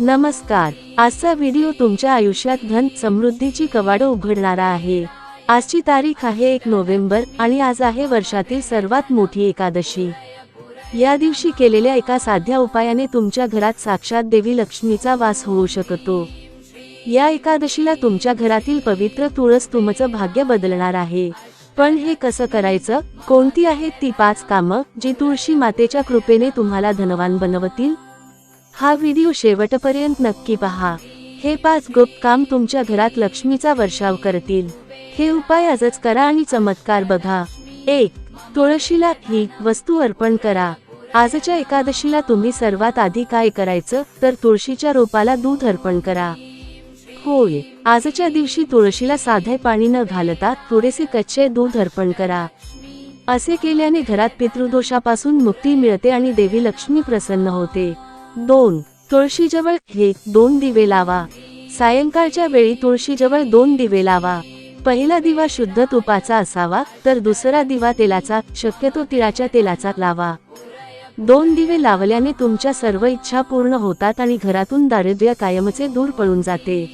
नमस्कार. आजचा व्हिडिओ तुमच्या आयुष्यात धन समृद्धीची कवाडं उघडणारा आहे. आजची तारीख आहे एक नोव्हेंबर आणि आज आहे वर्षातील सर्वात मोठी एकादशी. या दिवशी केलेल्या एका साध्या उपायाने तुमच्या घरात साक्षात देवी लक्ष्मीचा वास होऊ शकतो. या एकादशीला तुमच्या घरातील पवित्र तुळस तुमचं भाग्य बदलणार आहे. पण हे कसं करायचं? कोणती आहेत ती पाच कामं जी तुळशी मातेच्या कृपेने तुम्हाला धनवान बनवतील? हा व्हिडिओ शेवटपर्यंत नक्की पहा. हे पाच गुप्त काम तुमच्या घरात लक्ष्मीचा वर्षाव करतील. हे उपाय आजच करा आणि चमत्कार बघा. एक तुळशीला ही वस्तू अर्पण करा. आजच्या एकादशीला तुम्ही सर्वात आधी काय करायचं? तर तुळशीच्या रोपाला दूध अर्पण करा. होय आजच्या दिवशी तुळशीला साधे पाणी न घालता थोडेसे कच्चे दूध अर्पण करा. असे केल्याने घरात पितृदोषापासून मुक्ती मिळते आणि देवी लक्ष्मी प्रसन्न होते. दोन तुळशीजवळ हे दोन दिवे लावा. सायंकाळच्या वेळी तुळशीजवळ दोन दिवे लावा. पहिला दिवा शुद्ध तुपाचा असावा तर दुसरा दिवा तेलाचा शक्यतो तिळाच्या तेलाचा लावा. दोन दिवे लावल्याने तुमच्या सर्व इच्छा पूर्ण होतात आणि घरातून दारिद्र्य कायमचे दूर पळून जाते.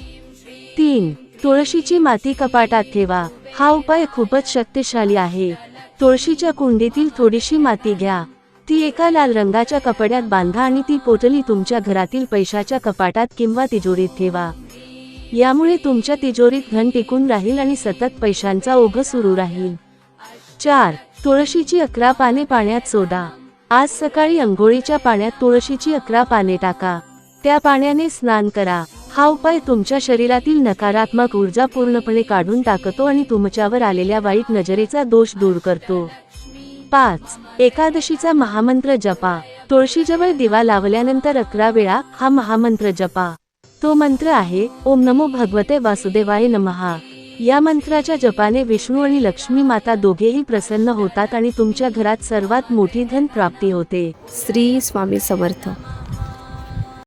तीन तुळशीची माती कपाटात ठेवा. हा उपाय खूपच शक्तिशाली आहे. तुळशीच्या कुंडीतील थोडीशी माती घ्या. ती एका लाल रंगाच्या कपड्यात बांधा आणि ती पोटली तुमच्या घरातील पैशाच्या कपाटात किंवा तिजोरीत ठेवा. यामुळे तुमच्या तिजोरीत घन टिकून राहील आणि सतत पैशांचा ओघ सुरू राहील. चार तुळशीची अकरा पाने पाण्यात सोडा. आज सकाळी अंघोळीच्या पाण्यात तुळशीची अकरा पाने टाका. त्या पाण्याने स्नान करा. हा उपाय तुमच्या शरीरातील नकारात्मक ऊर्जा पूर्णपणे काढून टाकतो आणि तुमच्यावर आलेल्या वाईट नजरेचा दोष दूर करतो. पाच. एकादशीचा महामंत्र जपा. तुळशीजवळ दिवा लावल्यानंतर अकरा वेळा हा महामंत्र जपा. तो मंत्र आहे ओम नमो भगवते वासुदेवाय नमहा या मंत्राच्या जपाने विष्णू आणि लक्ष्मी माता दोघेही प्रसन्न होतात आणि तुमच्या घरात सर्वात मोठी धन प्राप्ती होते. श्री स्वामी समर्थ.